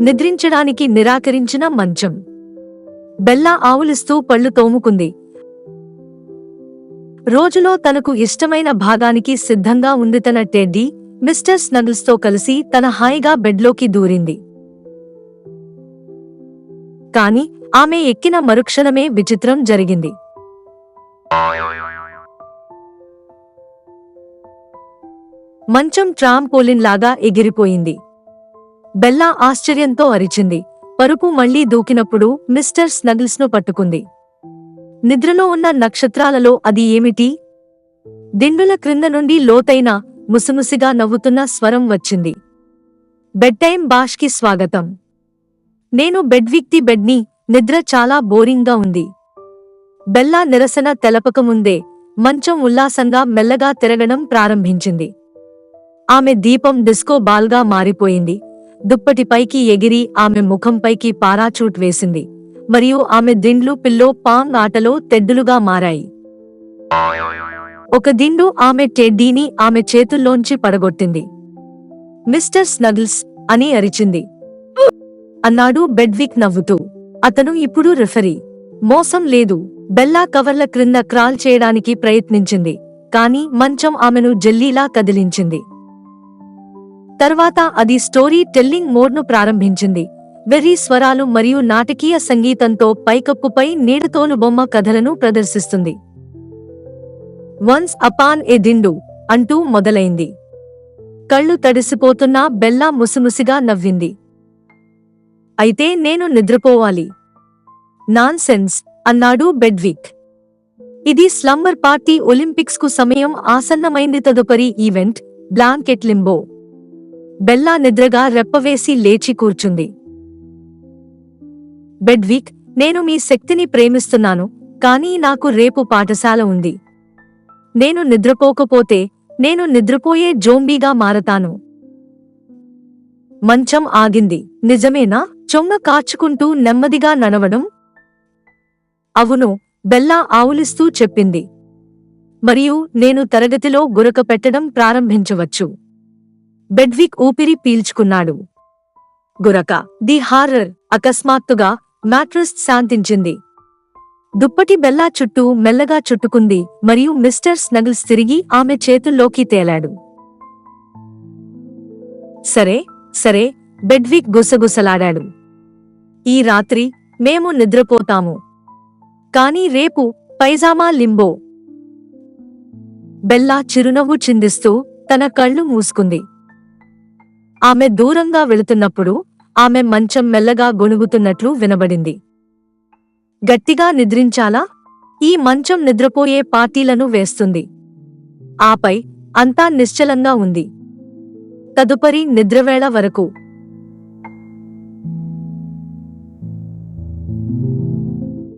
నిద్రించడానికి నిరాకరించిన మంచం. బెల్లా ఆవులిస్తూ పళ్ళు తోముకుంది. రోజులో తనకు ఇష్టమైన భాగానికి సిద్ధంగా ఉంది తన టెడ్డీ మిస్టర్ స్నగ్ల్స్తో కలిసి తన హాయిగా బెడ్లోకి దూరింది. కాని ఆమె ఎక్కిన మరుక్షణమే విచిత్రం జరిగింది. మంచం ట్రాంపోలిన్ లాగా ఎగిరిపోయింది. బెల్లా ఆశ్చర్యంతో అరిచింది. పరుపు మళ్ళీ దూకినప్పుడు మిస్టర్ స్నగ్ల్స్ను పట్టుకుంది. నిద్రలో ఉన్న నక్షత్రాలలో అది ఏమిటి? దిండుల క్రింద నుండి లోతైన ముసిముసిగా నవ్వుతున్న స్వరం వచ్చింది. బెడ్ టైం బాష్కి స్వాగతం. నేను బెడ్విక్తి బెడ్ని నిద్ర చాలా బోరింగ్గా ఉంది. బెల్లా నిరసన తెలపకముందే మంచం ఉల్లాసంగా మెల్లగా తిరగడం ప్రారంభించింది. ఆమె దీపం డిస్కో బాల్గా మారిపోయింది. దుప్పటిపైకి ఎగిరి ఆమె ముఖంపైకి పారాచూట్ వేసింది. మరియు ఆమె దిండ్లు పిల్లో పాంగ్ ఆటలో తెడ్డులుగా మారాయి. ఒక దిండు ఆమె టెడ్డీని ఆమె చేతుల్లోంచి పడగొట్టింది. మిస్టర్ స్నగ్ల్స్ అని అరిచింది. అన్నాడు బెడ్విక్ నవ్వుతూ. అతను ఇప్పుడు రిఫరీ. మోసం లేదు. బెల్లా కవర్ల క్రింద క్రాల్ చేయడానికి ప్రయత్నించింది. కాని మంచం ఆమెను జెల్లీలా కదిలించింది. తర్వాత అది స్టోరీ టెల్లింగ్ మోడ్ను ప్రారంభించింది. వెర్రీ స్వరాలు మరియు నాటకీయ సంగీతంతో పైకప్పుపై నీడతోలు బొమ్మ కథలను ప్రదర్శిస్తుంది. వన్స్ అపాన్ ఎ దిండు అంటూ మొదలైంది. కళ్ళు తడిసిపోతున్నా బెల్లా ముసిముసిగా నవ్వింది. అయితే నేను నిద్రపోవాలి. నాన్సెన్స్ అన్నాడు బెడ్విక్. ఇది స్లంబర్ పార్టీ ఒలింపిక్స్కు సమయం ఆసన్నమైంది తదుపరి ఈవెంట్ బ్లాంకెట్ లింబో. బెల్లా నిద్రగా రెప్పవేసి లేచి కూర్చుంది. బెడ్విక్ నేను మీ శక్తిని ప్రేమిస్తున్నాను కానీ నాకు రేపు పాఠశాల ఉంది. నేను నిద్రపోకపోతే నేను నిద్రపోయే జోంబీగా మారతాను. మంచం ఆగింది. నిజమేనా? చొంగ కాచుకుంటూ నెమ్మదిగా నడవడం? అవును బెల్లా ఆవులిస్తూ చెప్పింది. మరియు నేను తరగతిలో గురక పెట్టడం ప్రారంభించవచ్చు. బెడ్విక్ ఊపిరి పీల్చుకున్నాడు. గురక ది హారర్ అకస్మాత్తుగా మ్యాట్రస్ శాంతించింది. దుప్పటి బెల్లా చుట్టూ మెల్లగా చుట్టుకుంది మరియు మిస్టర్ స్నగిల్స్ తిరిగి ఆమె చేతుల్లోకి తేలాడు. సరే సరే బెడ్విక్ గుసగుసలాడాడు. ఈ రాత్రి మేము నిద్రపోతాము. కాని రేపు పైజామా లింబో. బెల్లా చిరునవ్వు చిందిస్తూ తన కళ్ళు మూసుకుంది. ఆమె దూరంగా వెళుతున్నప్పుడు ఆమె మంచం మెల్లగా గొణుగుతున్నట్లు వినబడింది. గట్టిగా నిద్రించాలా? ఈ మంచం నిద్రపోయే పార్టీలను వేస్తుంది. ఆపై అంతా నిశ్చలంగా ఉంది. తదుపరి నిద్రవేళ వరకు